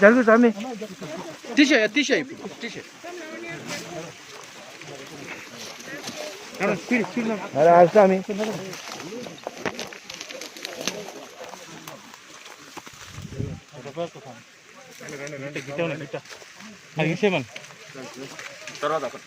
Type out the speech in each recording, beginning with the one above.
జరుగు స్వామి తీసేయ తీసేయ ఇప్పుడు తీసేయ అరే ఆ స్వామి అది ఇచ్చేయమని తర్వాత ఒకటి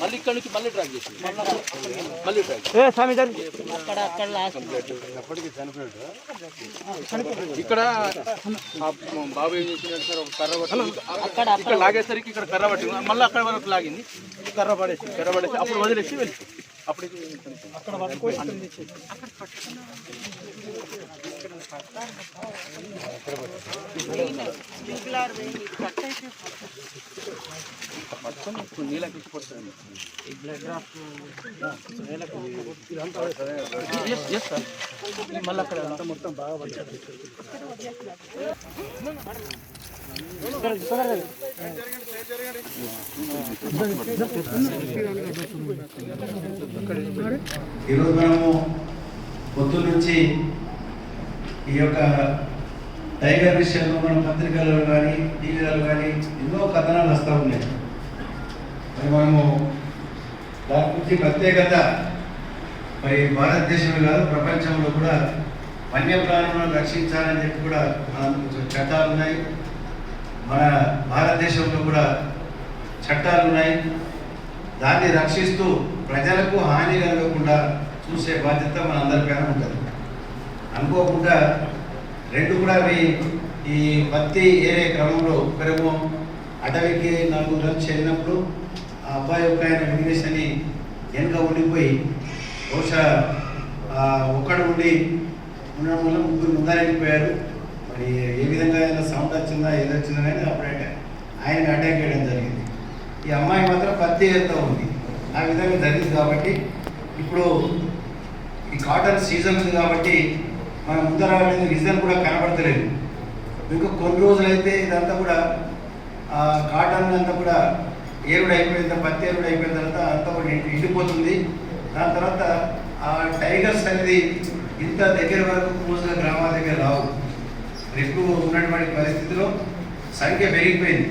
మళ్ళీ ఇక్కడ నుంచి మళ్ళీ డ్రాగ్ చేసి మళ్ళీ డ్రాగ్ ఏ స్వామి జరుగు ఇక్కడ ఆ బాబు ఏం చేసినాడు సార్? ఒక కర్ర పట్టి ఇక్కడ లాగేసరికి ఇక్కడ కర్ర పట్టి మళ్ళీ అక్కడ వరకు లాగింది. కర్ర పడేసి కర్ర పడేసి అప్పుడు వదిలేసి వెళ్ళి అప్పుడు అక్కడ మొత్తం ఇప్పుడు నీళ్ళకి ఇచ్చిపోతుంది మళ్ళీ అక్కడ అంతా మొత్తం బాగా పడుతుంది ఈరోజు మనము పొద్దు నుంచి ఈ యొక్క టైగర్ విషయంలో మన పత్రికలలో కానీ టీవీలలో కానీ ఎన్నో కథనాలు వస్తూ ఉన్నాయి. మరి మనము దాని గురించి ప్రత్యేకత మరి భారతదేశంలో కాదు ప్రపంచంలో కూడా వన్యప్రాణులను రక్షించాలని చెప్పి కూడా మన చట్టాలు ఉన్నాయి. మన భారతదేశంలో కూడా చట్టాలు ఉన్నాయి. దాన్ని రక్షిస్తూ ప్రజలకు హాని కలగకుండా చూసే బాధ్యత మనందరిపైన ఉంటుంది. అనుకోకుండా రెండు కూడా అవి ఈ పత్తి ఏరే క్రమంలో పెరుగు అటవీకి నలుగురు చేరినప్పుడు అబ్బాయి ఒక ఆయన విఘ్నేష్ అని వెనుక ఉండిపోయి బహుశా ఒక్కడ ఒక్కడు ఉండి ఉండడం వల్ల ముగ్గురు ముందరెళ్ళిపోయారు. మరి ఏ విధంగా అయినా సౌండ్ వచ్చిందా ఏది వచ్చిందా అనేది అప్పుడే ఆయన అటాక్ చేయడం జరిగింది. ఈ అమ్మాయి మాత్రం పత్తి ఏరుతూ ఉంది. ఆ విధంగా జరిగింది కాబట్టి ఇప్పుడు ఈ కాటన్ సీజన్ ఉంది కాబట్టి మన ముందర రీజన్ కూడా కనబడతలేదు. ఇంకా కొన్ని రోజులైతే ఇదంతా కూడా కాటన్ అంతా కూడా ఏరుడు అయిపోయిన తర్వాత పత్తి ఏరుడు అయిపోయిన తర్వాత అంతా కూడా ఎండిపోతుంది. దాని తర్వాత ఆ టైగర్స్ అనేది ఇంత దగ్గర వరకు క్లోజ్గా గ్రామాల దగ్గర రావు. ఎక్కువ ఉన్నటువంటి పరిస్థితిలో సంఖ్య పెరిగిపోయింది.